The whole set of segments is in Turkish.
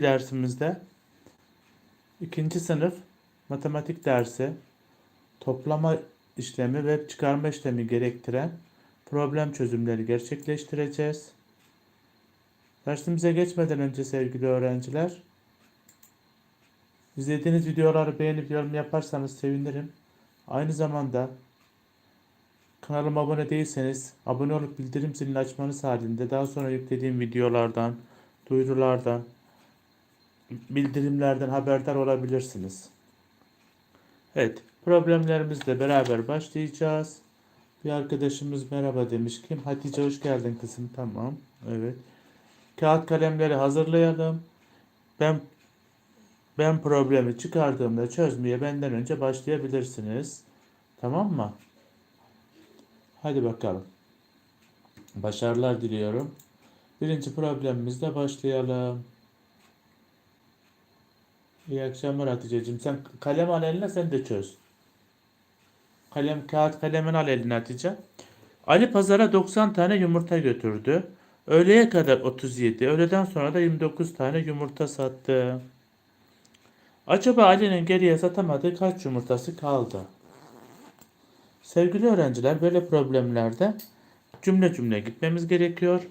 dersimizde ikinci sınıf matematik dersi toplama işlemi ve çıkarma işlemi gerektiren problem çözümleri gerçekleştireceğiz. Dersimize geçmeden önce sevgili öğrenciler, izlediğiniz videoları beğenip yorum yaparsanız sevinirim. Aynı zamanda kanalıma abone değilseniz abone olup bildirim zilini açmanız halinde daha sonra yüklediğim videolardan, duyurulardan, bildirimlerden haberdar olabilirsiniz. Evet, problemlerimizle beraber başlayacağız. Bir arkadaşımız merhaba demiş. Kim? Hatice hoş geldin kızım. Tamam. Evet. Kağıt kalemleri hazırlayalım. Ben ben problemi çıkardığımda çözmeye benden önce başlayabilirsiniz. Tamam mı? Hadi bakalım. Başarılar diliyorum. Birinci problemimizle başlayalım. İyi akşamlar Hatice'cim. Sen kalem al eline sen de çöz. Kalem, kağıt kalemin al eline Hatice. Ali pazara 90 tane yumurta götürdü. Öğleye kadar 37, öğleden sonra da 29 tane yumurta sattı. Acaba Ali'nin geriye satamadığı kaç yumurtası kaldı? Sevgili öğrenciler böyle problemlerde cümle cümle gitmemiz gerekiyor.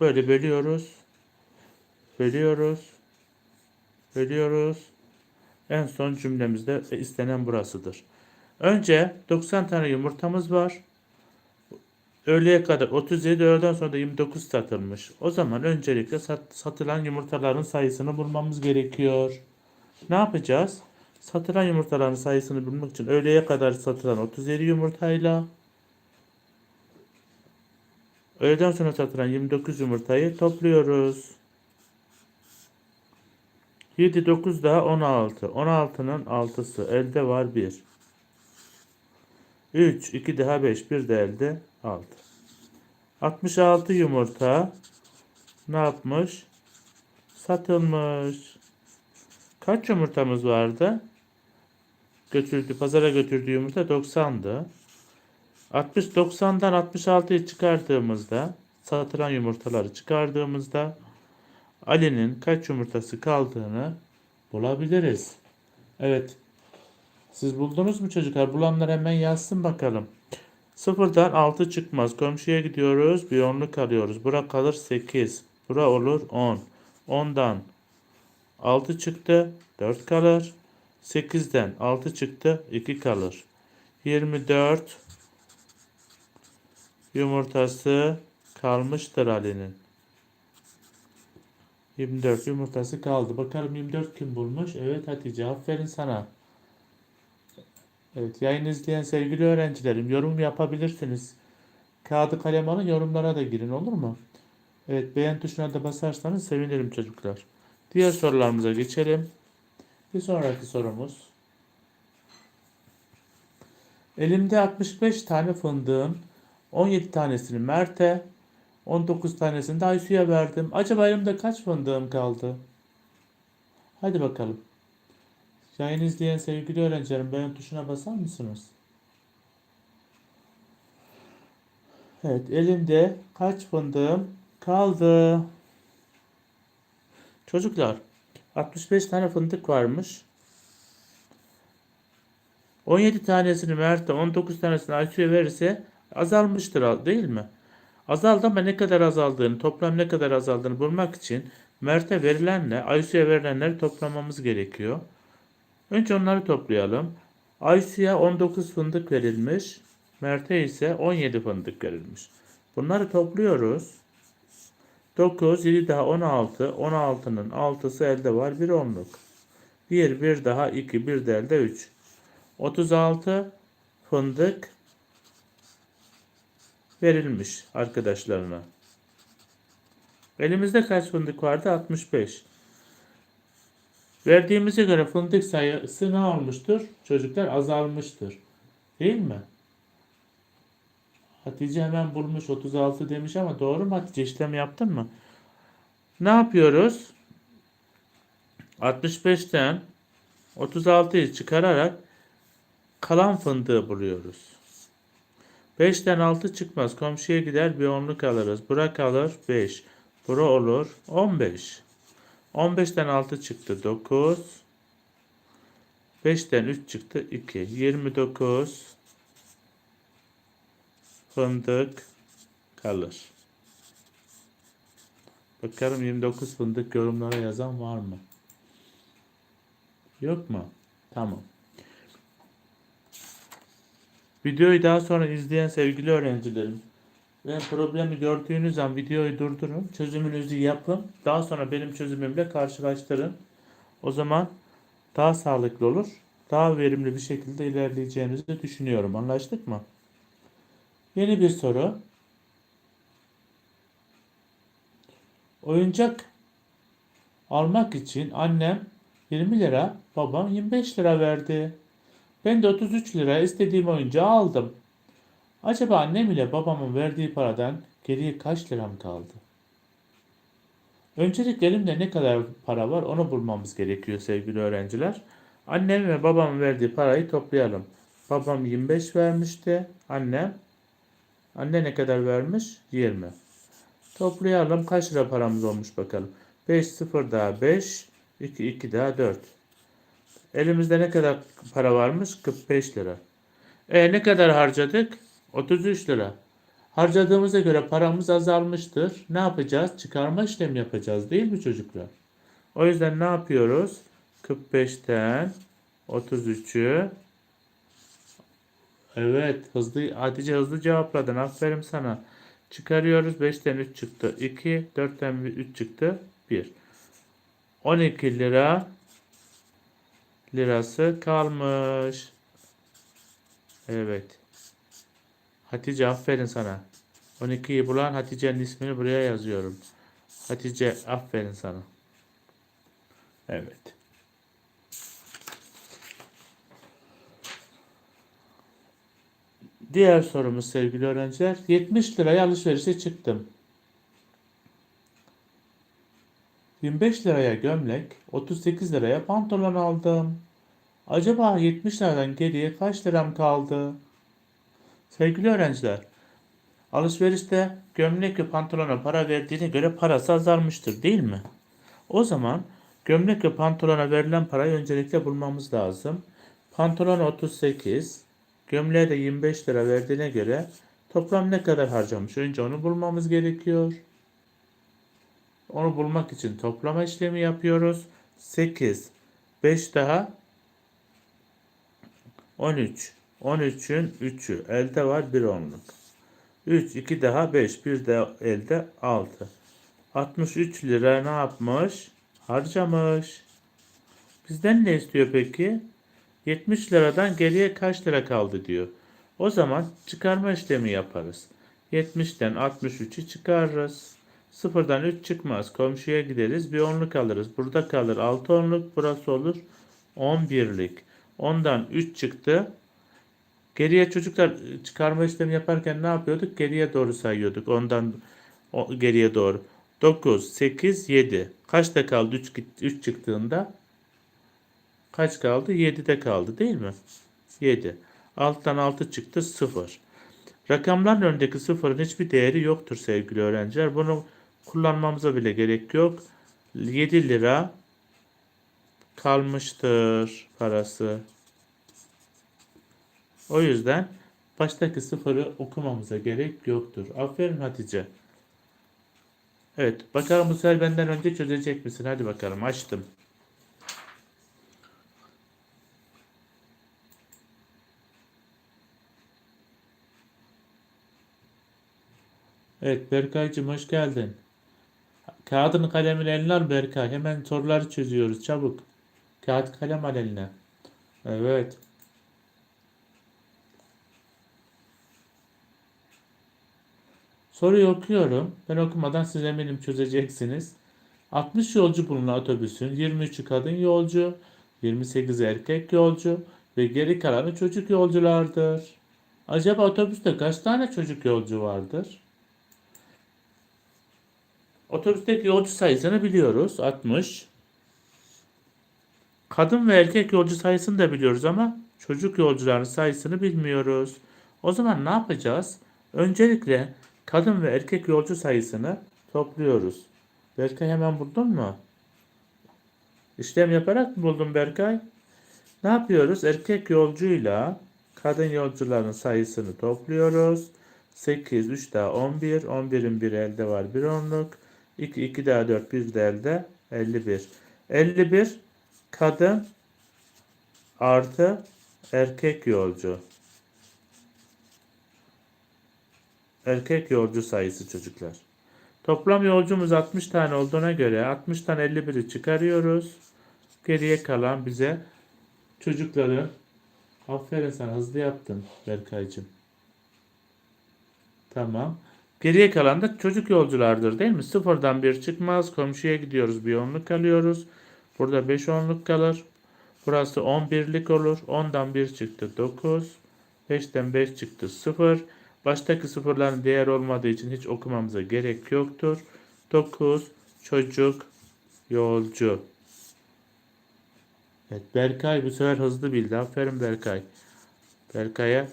Böyle bölüyoruz. Bölüyoruz. Bölüyoruz. En son cümlemizde istenen burasıdır. Önce 90 tane yumurtamız var. Öğleye kadar 37, öğleden sonra da 29 satılmış. O zaman öncelikle sat- satılan yumurtaların sayısını bulmamız gerekiyor. Ne yapacağız? Satılan yumurtaların sayısını bulmak için öğleye kadar satılan 37 yumurtayla öğleden sonra satılan 29 yumurtayı topluyoruz. 7, 9 daha 16. 16'nın 6'sı. Elde var 1. 3, 2 daha 5. 1 de elde 6. 66 yumurta ne yapmış? Satılmış. Kaç yumurtamız vardı? Götürdü, pazara götürdüğü yumurta 90'dı. 60 90'dan 66'yı çıkardığımızda satılan yumurtaları çıkardığımızda Ali'nin kaç yumurtası kaldığını bulabiliriz. Evet. Siz buldunuz mu çocuklar? Bulanlar hemen yazsın bakalım. Sıfırdan 6 çıkmaz. Komşuya gidiyoruz. Bir onluk alıyoruz. Bura kalır 8. Bura olur 10. 10'dan 6 çıktı. 4 kalır. 8'den 6 çıktı. 2 kalır. 24 yumurtası kalmıştır Ali'nin. 24 yumurtası kaldı. Bakalım 24 kim bulmuş? Evet Hatice aferin sana. Evet yayın izleyen sevgili öğrencilerim yorum yapabilirsiniz. Kağıdı kalem alın yorumlara da girin olur mu? Evet beğen tuşuna da basarsanız sevinirim çocuklar. Diğer sorularımıza geçelim. Bir sonraki sorumuz. Elimde 65 tane fındığın 17 tanesini Mert'e, 19 tanesini de Aysu'ya verdim. Acaba elimde kaç fındığım kaldı? Hadi bakalım. Yayın izleyen sevgili öğrencilerim beğen tuşuna basar mısınız? Evet elimde kaç fındığım kaldı? Çocuklar 65 tane fındık varmış. 17 tanesini Mert'e 19 tanesini Aysu'ya verirse azalmıştır değil mi? Azaldı ama ne kadar azaldığını, toplam ne kadar azaldığını bulmak için Mert'e verilenle Aysu'ya verilenleri toplamamız gerekiyor. Önce onları toplayalım. Aysu'ya 19 fındık verilmiş. Mert'e ise 17 fındık verilmiş. Bunları topluyoruz. 9, 7 daha 16. 16'nın 6'sı elde var. Bir onluk. 1, 1 daha 2, 1 de elde 3. 36 fındık verilmiş arkadaşlarına. Elimizde kaç fındık vardı? 65. Verdiğimize göre fındık sayısı ne olmuştur? Çocuklar azalmıştır. Değil mi? Hatice hemen bulmuş 36 demiş ama doğru mu Hatice işlem yaptın mı? Ne yapıyoruz? 65'ten 36'yı çıkararak kalan fındığı buluyoruz. 5'ten 6 çıkmaz. Komşuya gider bir onluk alırız. Bura kalır 5. Bura olur 15. 15'ten 6 çıktı 9. 5'ten 3 çıktı 2. 29 fındık kalır. Bakalım 29 fındık yorumlara yazan var mı? Yok mu? Tamam. Videoyu daha sonra izleyen sevgili öğrencilerim ve problemi gördüğünüz an videoyu durdurun, çözümünüzü yapın. Daha sonra benim çözümümle karşılaştırın. O zaman daha sağlıklı olur, daha verimli bir şekilde ilerleyeceğinizi düşünüyorum. Anlaştık mı? Yeni bir soru. Oyuncak almak için annem 20 lira, babam 25 lira verdi. Ben de 33 lira istediğim oyuncağı aldım. Acaba annem ile babamın verdiği paradan geriye kaç liram kaldı? Öncelikle elimde ne kadar para var onu bulmamız gerekiyor sevgili öğrenciler. Annem ve babamın verdiği parayı toplayalım. Babam 25 vermişti. Annem Anne ne kadar vermiş? 20. Toplayalım. Kaç lira paramız olmuş bakalım. 5 0 daha 5. 2 2 daha 4. Elimizde ne kadar para varmış? 45 lira. E ne kadar harcadık? 33 lira. Harcadığımıza göre paramız azalmıştır. Ne yapacağız? Çıkarma işlemi yapacağız değil mi çocuklar? O yüzden ne yapıyoruz? 45'ten 33'ü Evet, hızlı Hatice hızlı cevapladın. Aferin sana. Çıkarıyoruz. 5'ten 3 çıktı. 2, 4'ten 3 çıktı. 1. 12 lira lirası kalmış. Evet. Hatice aferin sana. 12'yi bulan Hatice'nin ismini buraya yazıyorum. Hatice aferin sana. Evet. Diğer sorumuz sevgili öğrenciler. 70 liraya alışverişe çıktım. 25 liraya gömlek, 38 liraya pantolon aldım. Acaba 70 liradan geriye kaç liram kaldı? Sevgili öğrenciler, alışverişte gömlek ve pantolona para verdiğine göre parası azalmıştır değil mi? O zaman gömlek ve pantolona verilen parayı öncelikle bulmamız lazım. Pantolon 38, gömleğe de 25 lira verdiğine göre toplam ne kadar harcamış? Önce onu bulmamız gerekiyor. Onu bulmak için toplama işlemi yapıyoruz. 8, 5 daha 13. 13'ün 3'ü. Elde var 1 onluk. 3, 2 daha 5. Bir de elde 6. 63 lira ne yapmış? Harcamış. Bizden ne istiyor peki? 70 liradan geriye kaç lira kaldı diyor. O zaman çıkarma işlemi yaparız. 70'ten 63'ü çıkarırız. Sıfırdan 3 çıkmaz. Komşuya gideriz. Bir onluk alırız. Burada kalır 6 onluk. Burası olur 11'lik. Ondan 3 çıktı. Geriye çocuklar çıkarma işlemi yaparken ne yapıyorduk? Geriye doğru sayıyorduk. Ondan o, geriye doğru. 9, 8, 7. Kaçta kaldı 3, 3 çıktığında? Kaç kaldı? 7'de kaldı değil mi? 7. Alttan 6 çıktı 0. Rakamların önündeki sıfırın hiçbir değeri yoktur sevgili öğrenciler. Bunu kullanmamıza bile gerek yok. 7 lira kalmıştır parası. O yüzden baştaki sıfırı okumamıza gerek yoktur. Aferin Hatice. Evet bakalım bu sefer benden önce çözecek misin? Hadi bakalım açtım. Evet Berkaycığım hoş geldin. Kağıdını kalemini eline al Berkay. Hemen soruları çözüyoruz çabuk. Kağıt kalem al eline. Evet. Soruyu okuyorum. Ben okumadan siz eminim çözeceksiniz. 60 yolcu bulunan otobüsün 23'ü kadın yolcu, 28 erkek yolcu ve geri kalanı çocuk yolculardır. Acaba otobüste kaç tane çocuk yolcu vardır? Otobüsteki yolcu sayısını biliyoruz. 60. Kadın ve erkek yolcu sayısını da biliyoruz ama çocuk yolcuların sayısını bilmiyoruz. O zaman ne yapacağız? Öncelikle kadın ve erkek yolcu sayısını topluyoruz. Berkay hemen buldun mu? İşlem yaparak mı buldun Berkay? Ne yapıyoruz? Erkek yolcuyla kadın yolcuların sayısını topluyoruz. 8, 3 daha 11. 11'in bir elde var bir onluk. 2, 2 daha 4, 1 de elde 51. 51 kadın artı erkek yolcu. Erkek yolcu sayısı çocuklar. Toplam yolcumuz 60 tane olduğuna göre 60'tan 51'i çıkarıyoruz. Geriye kalan bize çocukları aferin sana hızlı yaptın Berkaycığım. Tamam. Geriye kalan da çocuk yolculardır değil mi? Sıfırdan bir çıkmaz. Komşuya gidiyoruz. Bir onluk alıyoruz. Burada 5 onluk kalır. Burası 11'lik olur. 10'dan 1 çıktı 9. 5'ten 5 çıktı 0. Baştaki sıfırların değer olmadığı için hiç okumamıza gerek yoktur. 9 çocuk yolcu. Evet Berkay bu sefer hızlı bildi. Aferin Berkay. Berkay'a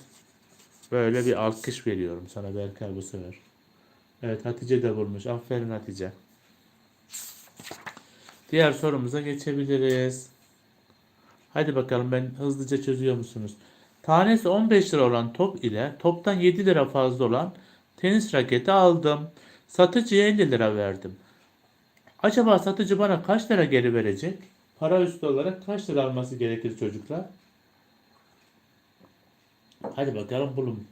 böyle bir alkış veriyorum sana Berkay bu sefer. Evet Hatice de bulmuş. Aferin Hatice. Diğer sorumuza geçebiliriz. Hadi bakalım ben hızlıca çözüyor musunuz? Tanesi 15 lira olan top ile toptan 7 lira fazla olan tenis raketi aldım. Satıcıya 50 lira verdim. Acaba satıcı bana kaç lira geri verecek? Para üstü olarak kaç lira alması gerekir çocuklar? Hadi bakalım bulun.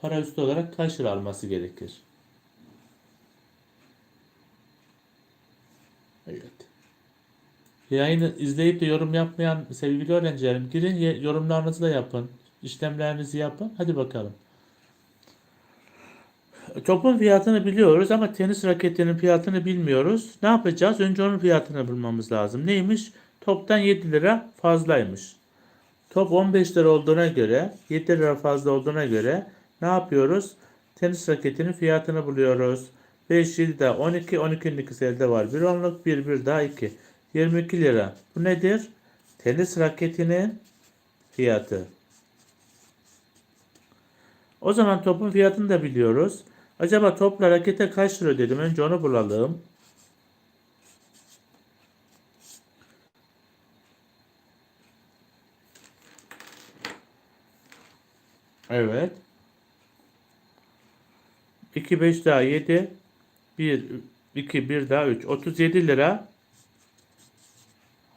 Para üstü olarak kaç lira alması gerekir? Evet. Yayını izleyip de yorum yapmayan sevgili öğrencilerim girin yorumlarınızı da yapın. İşlemlerinizi yapın. Hadi bakalım. Topun fiyatını biliyoruz ama tenis raketinin fiyatını bilmiyoruz. Ne yapacağız? Önce onun fiyatını bulmamız lazım. Neymiş? Toptan 7 lira fazlaymış. Top 15 lira olduğuna göre, 7 lira fazla olduğuna göre ne yapıyoruz? Tenis raketinin fiyatını buluyoruz. 5, 7 daha 12, 12'nin ikisi elde var. 1 onluk, 1, 1 daha 2. 22 lira. Bu nedir? Tenis raketinin fiyatı. O zaman topun fiyatını da biliyoruz. Acaba topla rakete kaç lira ödedim? Önce onu bulalım. Evet. 2 5 daha 7 1 2 1 daha 3 37 lira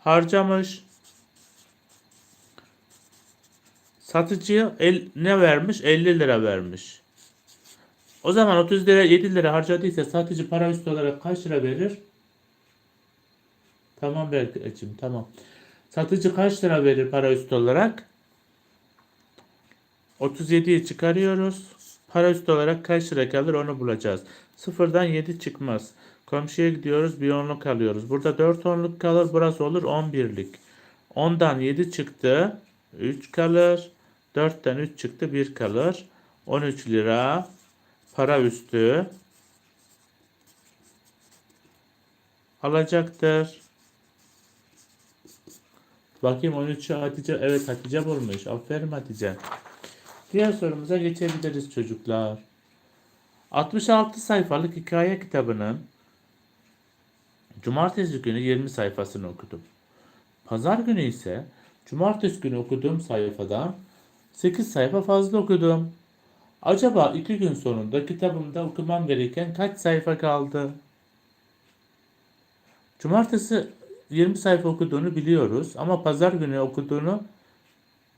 harcamış. Satıcıya el, ne vermiş? 50 lira vermiş. O zaman 30 lira 7 lira harcadıysa satıcı para üstü olarak kaç lira verir? Tamam Berkay'cığım tamam. Satıcı kaç lira verir para üstü olarak? 37'yi çıkarıyoruz. Para üstü olarak kaç lira kalır onu bulacağız. Sıfırdan 7 çıkmaz. Komşuya gidiyoruz bir onluk alıyoruz. Burada 4 onluk kalır. Burası olur 11'lik. 10'dan 7 çıktı. 3 kalır. 4'ten 3 çıktı 1 kalır. 13 lira. Para üstü. Alacaktır. Bakayım 13'ü Hatice. Evet Hatice bulmuş. Aferin Hatice. Diğer sorumuza geçebiliriz çocuklar. 66 sayfalık hikaye kitabının Cumartesi günü 20 sayfasını okudum. Pazar günü ise Cumartesi günü okuduğum sayfadan 8 sayfa fazla okudum. Acaba iki gün sonunda kitabımda okumam gereken kaç sayfa kaldı? Cumartesi 20 sayfa okuduğunu biliyoruz ama pazar günü okuduğunu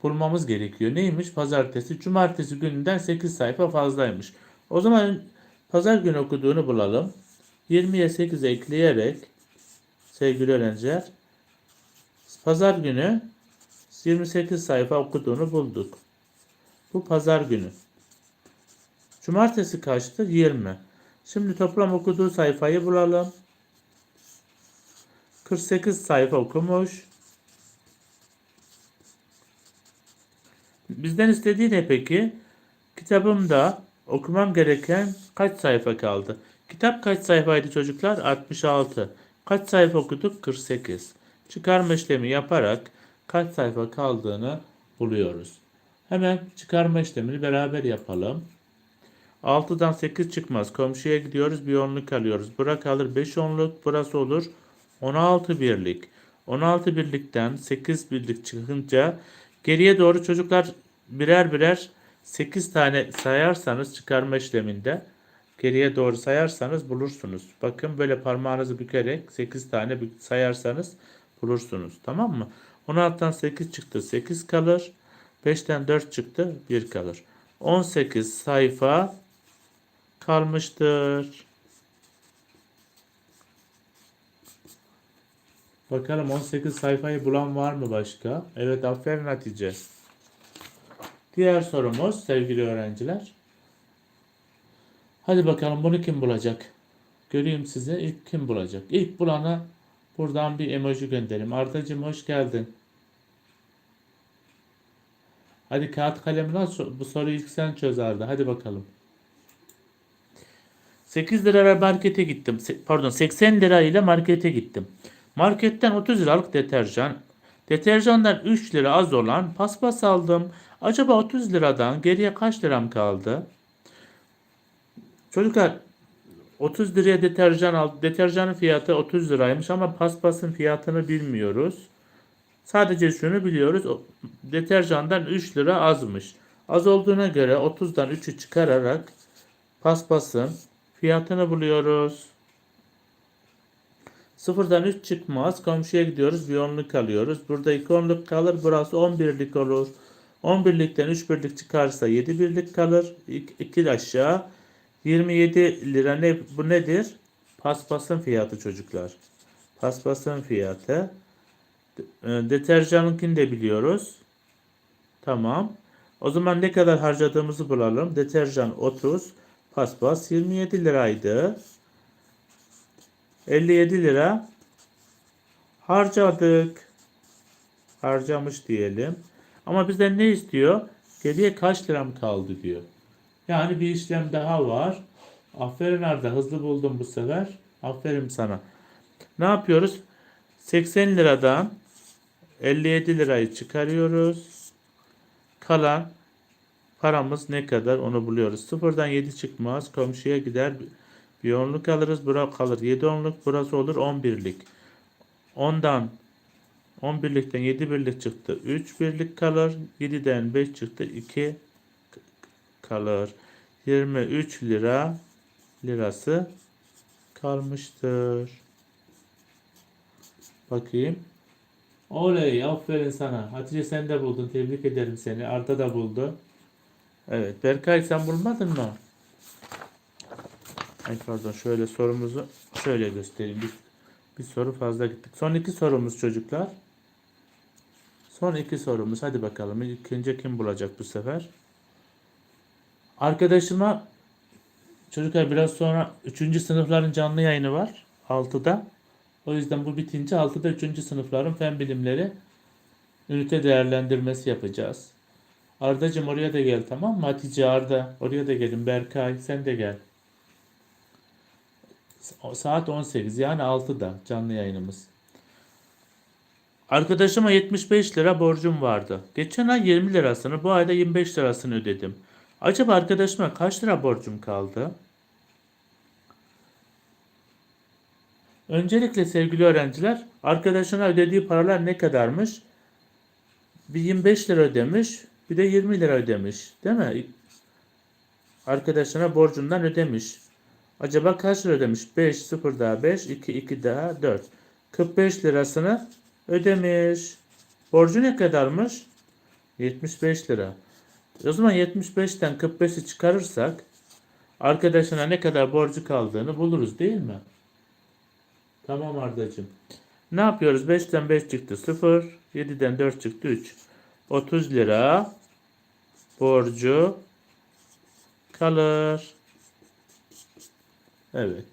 bulmamız gerekiyor. Neymiş? Pazartesi, cumartesi gününden 8 sayfa fazlaymış. O zaman pazar günü okuduğunu bulalım. 20'ye 8 ekleyerek sevgili öğrenciler pazar günü 28 sayfa okuduğunu bulduk. Bu pazar günü. Cumartesi kaçtı? 20. Şimdi toplam okuduğu sayfayı bulalım. 48 sayfa okumuş. Bizden istediği ne peki? Kitabımda okumam gereken kaç sayfa kaldı? Kitap kaç sayfaydı çocuklar? 66. Kaç sayfa okuduk? 48. Çıkarma işlemi yaparak kaç sayfa kaldığını buluyoruz. Hemen çıkarma işlemini beraber yapalım. 6'dan 8 çıkmaz. Komşuya gidiyoruz bir onluk alıyoruz. Bura kalır 5 onluk. Burası olur 16 birlik. 16 birlikten 8 birlik çıkınca geriye doğru çocuklar birer birer 8 tane sayarsanız çıkarma işleminde geriye doğru sayarsanız bulursunuz. Bakın böyle parmağınızı bükerek 8 tane sayarsanız bulursunuz. Tamam mı? 16'dan 8 çıktı. 8 kalır. 5'ten 4 çıktı. 1 kalır. 18 sayfa kalmıştır. Bakalım 18 sayfayı bulan var mı başka? Evet aferin Hatice. Diğer sorumuz sevgili öğrenciler. Hadi bakalım bunu kim bulacak? Göreyim size ilk kim bulacak? İlk bulana buradan bir emoji gönderelim. Ardacığım hoş geldin. Hadi kağıt kalemini al. Bu soruyu ilk sen çöz Arda. Hadi bakalım. 8 lira markete gittim. Pardon 80 lira ile markete gittim. Marketten 30 liralık deterjan, deterjandan 3 lira az olan paspas aldım. Acaba 30 liradan geriye kaç liram kaldı? Çocuklar 30 liraya deterjan aldı. Deterjanın fiyatı 30 liraymış ama paspasın fiyatını bilmiyoruz. Sadece şunu biliyoruz. Deterjandan 3 lira azmış. Az olduğuna göre 30'dan 3'ü çıkararak paspasın fiyatını buluyoruz. Sıfırdan 3 çıkmaz. Komşuya gidiyoruz. Bir onluk alıyoruz. Burada 2 onluk kalır. Burası 11'lik olur. 11'likten 3 birlik çıkarsa 7 birlik kalır. 2 aşağı. 27 lira ne bu nedir? Paspasın fiyatı çocuklar. Paspasın fiyatı. E, Deterjanınkini de biliyoruz. Tamam. O zaman ne kadar harcadığımızı bulalım. Deterjan 30, paspas 27 liraydı. 57 lira harcadık. Harcamış diyelim. Ama bizden ne istiyor? Geriye kaç liram kaldı diyor. Yani bir işlem daha var. Aferin Arda hızlı buldum bu sefer. Aferin sana. Ne yapıyoruz? 80 liradan 57 lirayı çıkarıyoruz. Kalan paramız ne kadar onu buluyoruz. Sıfırdan 7 çıkmaz. Komşuya gider. Bir onluk alırız. Bura kalır. 7 onluk burası olur 11'lik. 10'dan 11'likten 7 birlik çıktı. 3 birlik kalır. 7'den 5 çıktı. 2 kalır. 23 lira lirası kalmıştır. Bakayım. Oley aferin sana. Hatice sen de buldun. Tebrik ederim seni. Arda da buldu. Evet. Berkay sen bulmadın mı? Ay pardon şöyle sorumuzu şöyle göstereyim. Bir, bir soru fazla gittik. Son iki sorumuz çocuklar. Son iki sorumuz. Hadi bakalım. İlk önce kim bulacak bu sefer? Arkadaşıma çocuklar biraz sonra 3. sınıfların canlı yayını var. 6'da. O yüzden bu bitince 6'da 3. sınıfların fen bilimleri ünite değerlendirmesi yapacağız. Ardacığım oraya da gel tamam mı? Hatice Arda oraya da gelin. Berkay sen de gel. Saat 18 yani 6'da canlı yayınımız. Arkadaşıma 75 lira borcum vardı. Geçen ay 20 lirasını, bu ayda 25 lirasını ödedim. Acaba arkadaşıma kaç lira borcum kaldı? Öncelikle sevgili öğrenciler, arkadaşına ödediği paralar ne kadarmış? Bir 25 lira ödemiş, bir de 20 lira ödemiş, değil mi? Arkadaşına borcundan ödemiş. Acaba kaç lira ödemiş? 5, 0 daha 5, 2, 2 daha 4. 45 lirasını ödemiş. Borcu ne kadarmış? 75 lira. O zaman 75'ten 45'i çıkarırsak arkadaşına ne kadar borcu kaldığını buluruz değil mi? Tamam Ardacığım. Ne yapıyoruz? 5'ten 5 çıktı 0. 7'den 4 çıktı 3. 30 lira borcu kalır. Evet.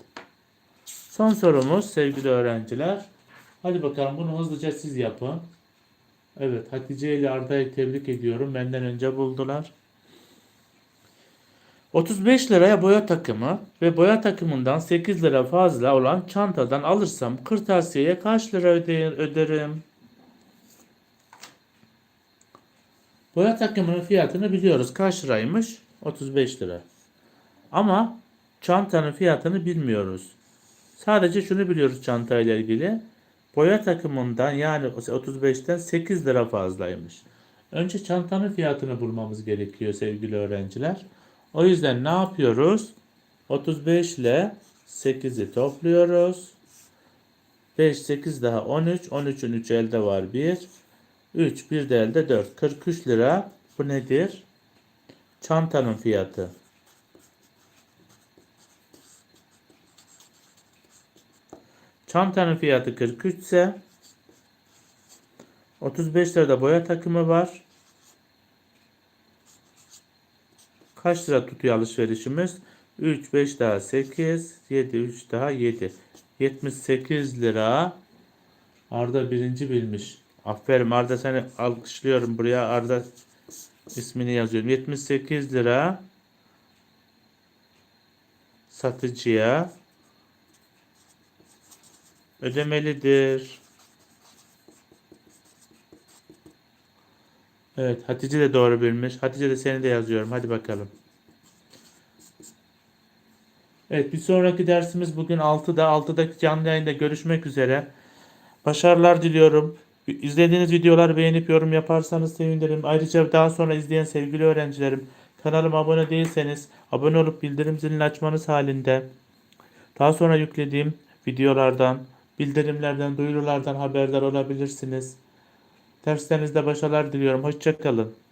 Son sorumuz sevgili öğrenciler. Hadi bakalım bunu hızlıca siz yapın. Evet Hatice ile Arda'yı tebrik ediyorum. Benden önce buldular. 35 liraya boya takımı ve boya takımından 8 lira fazla olan çantadan alırsam kırtasiyeye kaç lira öde- öderim? Boya takımının fiyatını biliyoruz. Kaç liraymış? 35 lira. Ama çantanın fiyatını bilmiyoruz. Sadece şunu biliyoruz çantayla ilgili. Boya takımından yani 35'ten 8 lira fazlaymış. Önce çantanın fiyatını bulmamız gerekiyor sevgili öğrenciler. O yüzden ne yapıyoruz? 35 ile 8'i topluyoruz. 5, 8 daha 13. 13'ün 3 elde var 1. 3, 1 de elde 4. 43 lira. Bu nedir? Çantanın fiyatı. Çantanın fiyatı 43 ise 35 lirada boya takımı var. Kaç lira tutuyor alışverişimiz? 3, 5 daha 8, 7, 3 daha 7. 78 lira. Arda birinci bilmiş. Aferin Arda seni alkışlıyorum buraya. Arda ismini yazıyorum. 78 lira satıcıya ödemelidir. Evet Hatice de doğru bilmiş. Hatice de seni de yazıyorum. Hadi bakalım. Evet bir sonraki dersimiz bugün 6'da. 6'daki canlı yayında görüşmek üzere. Başarılar diliyorum. İzlediğiniz videoları beğenip yorum yaparsanız sevinirim. Ayrıca daha sonra izleyen sevgili öğrencilerim kanalıma abone değilseniz abone olup bildirim zilini açmanız halinde daha sonra yüklediğim videolardan, bildirimlerden, duyurulardan haberdar olabilirsiniz. Derslerinizde başarılar diliyorum. Hoşçakalın.